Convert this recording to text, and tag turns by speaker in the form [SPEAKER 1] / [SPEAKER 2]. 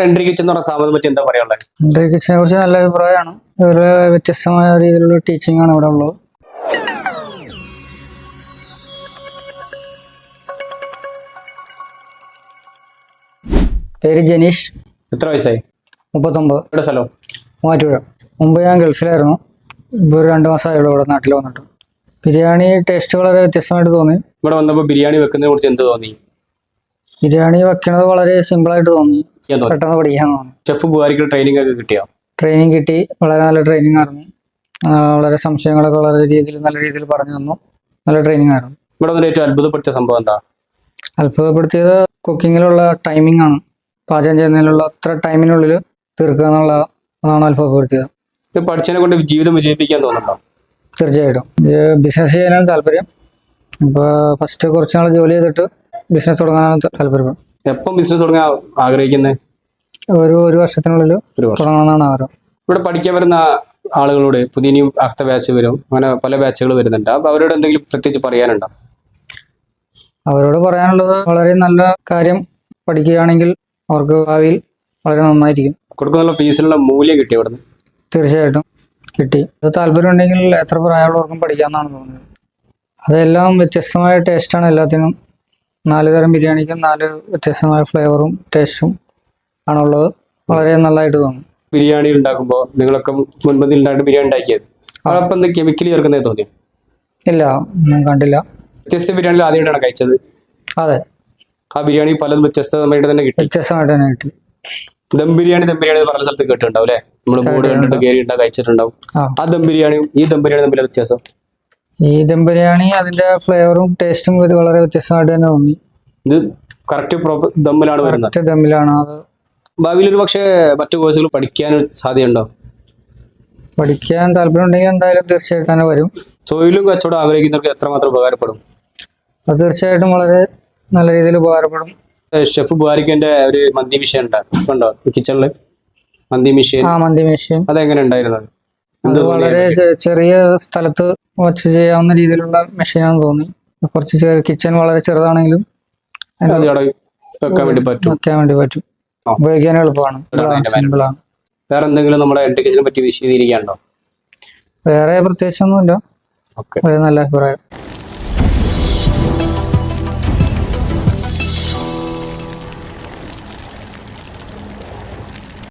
[SPEAKER 1] Entry kitchen എന്ന് പറഞ്ഞ സ്ഥാപനം പറ്റി എന്താ പറയാനുള്ളത്
[SPEAKER 2] എൻട്രി കിച്ചനെ കുറിച്ച് നല്ല അഭിപ്രായമാണ്. ഒരു വ്യത്യസ്തമായ രീതിയിലുള്ള ടീച്ചിങ് ആണ് ഇവിടെ ഉള്ളത്. പേര് ജനീഷ്.
[SPEAKER 1] എത്ര വയസ്സായി?
[SPEAKER 2] മുപ്പത്തൊമ്പത്.
[SPEAKER 1] ഇവിടെ സ്ഥലം?
[SPEAKER 2] മൂവാറ്റുപുഴ. മുമ്പ് ഞാൻ ഗൾഫിലായിരുന്നു. ഇപ്പോൾ ഒരു രണ്ട് മാസമായുള്ളൂ ഇവിടെ നാട്ടിൽ വന്നിട്ട്. ബിരിയാണി ടേസ്റ്റ് വളരെ വ്യത്യസ്തമായിട്ട് തോന്നി.
[SPEAKER 1] ഇവിടെ വന്നപ്പോൾ ബിരിയാണി വെക്കുന്നതിനെ കുറിച്ച് എന്ത് തോന്നി?
[SPEAKER 2] ബിരിയാണി വെക്കണത് വളരെ സിമ്പിൾ
[SPEAKER 1] ആയിട്ട് തോന്നി.
[SPEAKER 2] പെട്ടെന്ന് പഠിക്കാൻ തോന്നി.
[SPEAKER 1] ഷെഫ് ബുഹാരിക്ക് ട്രെയിനിങ് ഒക്കെ കിട്ടിയോ?
[SPEAKER 2] ട്രെയിനിങ് കിട്ടി. വളരെ നല്ല ട്രെയിനിങ് ആയിരുന്നു. വളരെ സംശയങ്ങളൊക്കെ വളരെ രീതിയിൽ നല്ല രീതിയിൽ പറഞ്ഞു തന്നു. നല്ല ട്രെയിനിങ് ആയിരുന്നു.
[SPEAKER 1] ഇവിടെ വന്നിട്ട് ഏറ്റവും അത്ഭുതപ്പെടുത്തിയ സംഭവം എന്താ?
[SPEAKER 2] അത്ഭുതപ്പെടുത്തിയത് കുക്കിങ്ങിലുള്ള ടൈമിംഗ് ആണ്. പാചകം ചെയ്യുന്നതിനുള്ള അത്ര ടൈമിനുള്ളിൽ തീർക്കുക എന്നുള്ള അതാണ് അത്ഭുതപ്പെടുത്തിയത്.
[SPEAKER 1] ഇത് പഠിച്ചതിനെ കൊണ്ട് ജീവിതം വിജയിപ്പിക്കാൻ തോന്നുന്നുണ്ടോ?
[SPEAKER 2] തീർച്ചയായിട്ടും. ബിസിനസ് ചെയ്യാനാണ് താല്പര്യം. ഇപ്പോൾ ഫസ്റ്റ് കുറച്ച് നാൾ ജോലി ചെയ്തിട്ട് ബിസിനസ് തുടങ്ങാനാണ് താല്പര്യം
[SPEAKER 1] എപ്പം ബിസിനസ് തുടങ്ങാൻ ആഗ്രഹിക്കുന്നത്
[SPEAKER 2] ഒരു ഒരു വർഷത്തിനുള്ളിൽ തുടങ്ങണമെന്നാണ് ആഗ്രഹം.
[SPEAKER 1] ഇവിടെ പഠിക്കാൻ വരുന്ന ആളുകളോട് പുതിയ ഇനിയും അടുത്ത ബാച്ച് വരും. അങ്ങനെ പല ബാച്ചുകൾ വരുന്നുണ്ട്. അപ്പൊ അവരോട് എന്തെങ്കിലും പ്രത്യേകിച്ച് പറയാനുണ്ടോ?
[SPEAKER 2] അവരോട് പറയാനുള്ളത് വളരെ നല്ല കാര്യം പഠിക്കുകയാണെങ്കിൽ അവർക്ക് ഭാവിയിൽ വളരെ നന്നായിരിക്കും.
[SPEAKER 1] കൊടുക്കുന്ന ഫീസിനുള്ള മൂല്യം കിട്ടി അവിടെ
[SPEAKER 2] തീർച്ചയായിട്ടും കിട്ടി. അത് താല്പര്യം ഉണ്ടെങ്കിൽ എത്ര പ്രായമുള്ളവർക്കും പഠിക്കാമെന്നാണ് തോന്നുന്നത്. അതെല്ലാം വ്യത്യസ്തമായ ടേസ്റ്റാണ് എല്ലാത്തിനും. നാല് തരം ബിരിയാണിക്കും നാല് വ്യത്യസ്തമായ ഫ്ലേവറും ടേസ്റ്റും ആണുള്ളത്. വളരെ നല്ലതായിട്ട് തോന്നും.
[SPEAKER 1] ബിരിയാണി ഉണ്ടാക്കുമ്പോൾ നിങ്ങളൊക്കെ മുൻപന്തിൽ ഉണ്ടായിട്ട് ബിരിയാണി ഉണ്ടാക്കിയത്? അവിടെ എന്ത് കെമിക്കലി ചേർക്കുന്നേ തോന്നി
[SPEAKER 2] ഇല്ല ഒന്നും കണ്ടില്ല.
[SPEAKER 1] വ്യത്യസ്ത ബിരിയാണിയിൽ ആദ്യമായിട്ടാണ് കഴിച്ചത്?
[SPEAKER 2] അതെ.
[SPEAKER 1] ആ ബിരിയാണി പലതും വ്യത്യസ്തമായിട്ട് തന്നെ കിട്ടി.
[SPEAKER 2] വ്യത്യസ്തമായിട്ട് തന്നെ കിട്ടി.
[SPEAKER 1] ദം ബിരിയാണി ദം ബിരിയാണി പറഞ്ഞ പല സ്ഥലത്ത് കേട്ടിട്ടുണ്ടാവും അല്ലേ? നമ്മൾ ബോർഡ് കണ്ടിട്ട് കയറി ഉണ്ടാവും കഴിച്ചിട്ടുണ്ടാവും.
[SPEAKER 2] ആ.
[SPEAKER 1] ദം ബിരിയാണിയും ഈ ദം ബിരിയാണി തമ്മിലെ വ്യത്യാസം?
[SPEAKER 2] ഈ ദം ബിരിയാണി അതിന്റെ ഫ്ലേവറും ടേസ്റ്റും ഇത് വളരെ വ്യത്യസ്തമായിട്ട് തന്നെ തോന്നി.
[SPEAKER 1] ഇത് കറക്റ്റ് പ്രോപ്പർ ദമ്മിലാണ് വരുന്നത്.
[SPEAKER 2] ദമ്മിലാണ് അത്.
[SPEAKER 1] ഭാവിയിൽ ഒരു പക്ഷേ മറ്റു കോഴ്സുകൾ പഠിക്കാൻ സാധ്യതയുണ്ടോ?
[SPEAKER 2] പഠിക്കാൻ താല്പര്യം ഉണ്ടെങ്കിൽ എന്തായാലും തീർച്ചയായിട്ടും തന്നെ വരും.
[SPEAKER 1] തൊഴിലും കച്ചവടം ആഗ്രഹിക്കുന്നവർക്ക് എത്രമാത്രം ഉപകാരപ്പെടും?
[SPEAKER 2] അത് തീർച്ചയായിട്ടും വളരെ നല്ല രീതിയിൽ ഉപകാരപ്പെടും.
[SPEAKER 1] ഷെഫ് ബുഹാരിക്കന്റെ ഒരു മന്തി മിഷൻ ഉണ്ടോ. കിച്ചണിൽ മന്തി മിഷൻ
[SPEAKER 2] ആ മന്തി മേശയും
[SPEAKER 1] അതെങ്ങനെ ഉണ്ടായിരുന്നത്?
[SPEAKER 2] വളരെ ചെറിയ സ്ഥലത്ത് വച്ച് ചെയ്യാവുന്ന രീതിയിലുള്ള മെഷീനാണെന്ന് തോന്നി. കുറച്ച് കിച്ചൺ വളരെ ചെറുതാണെങ്കിലും
[SPEAKER 1] വെക്കാൻ വേണ്ടി പറ്റും.
[SPEAKER 2] വെക്കാൻ വേണ്ടി പറ്റും. ഉപയോഗിക്കാൻ എളുപ്പമാണ്. സിമ്പിളാണ്
[SPEAKER 1] വേറെ എന്തെങ്കിലും നമ്മുടെ കിച്ചനെ പറ്റി വിശദീകരിക്കാനുണ്ടോ?
[SPEAKER 2] വേറെ പ്രത്യേകിച്ചൊന്നുമില്ല. ഒരു നല്ല അഭിപ്രായം.